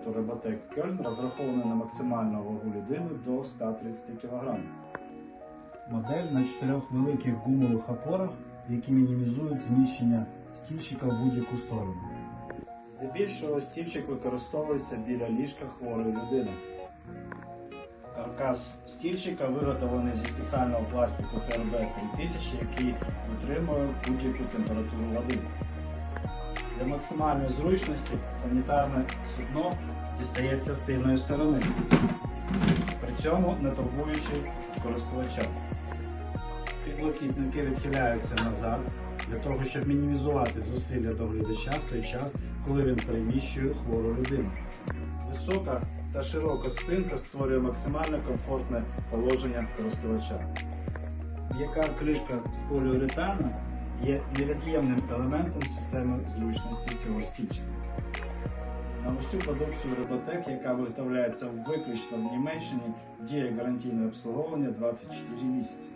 бронежилету Роботек Кельн розрахований на максимальну вагу людини до 130 кг. Модель на чотирьох великих гумових опорах, які мінімізують зміщення стільчика в будь-яку сторону. Здебільшого стільчик використовується біля ліжка хворої людини. Каркас стільчика виготовлений зі спеціального пластику ТРБ 3000, який витримує будь-яку температуру води. Для максимальної зручності санітарне судно дістається з тильної сторони, при цьому не турбуючи користувача. Підлокітники відхиляються назад для того, щоб мінімізувати зусилля доглядача в той час, коли він переміщує хвору людину. Висока та широка спинка створює максимально комфортне положення користувача. М'яка кришка з поліуретану є невід'ємним елементом системи зручності цього стільчика. На усю продукцію Роботек, яка виготовляється виключно в Німеччині, діє гарантійне обслуговування 24 місяці.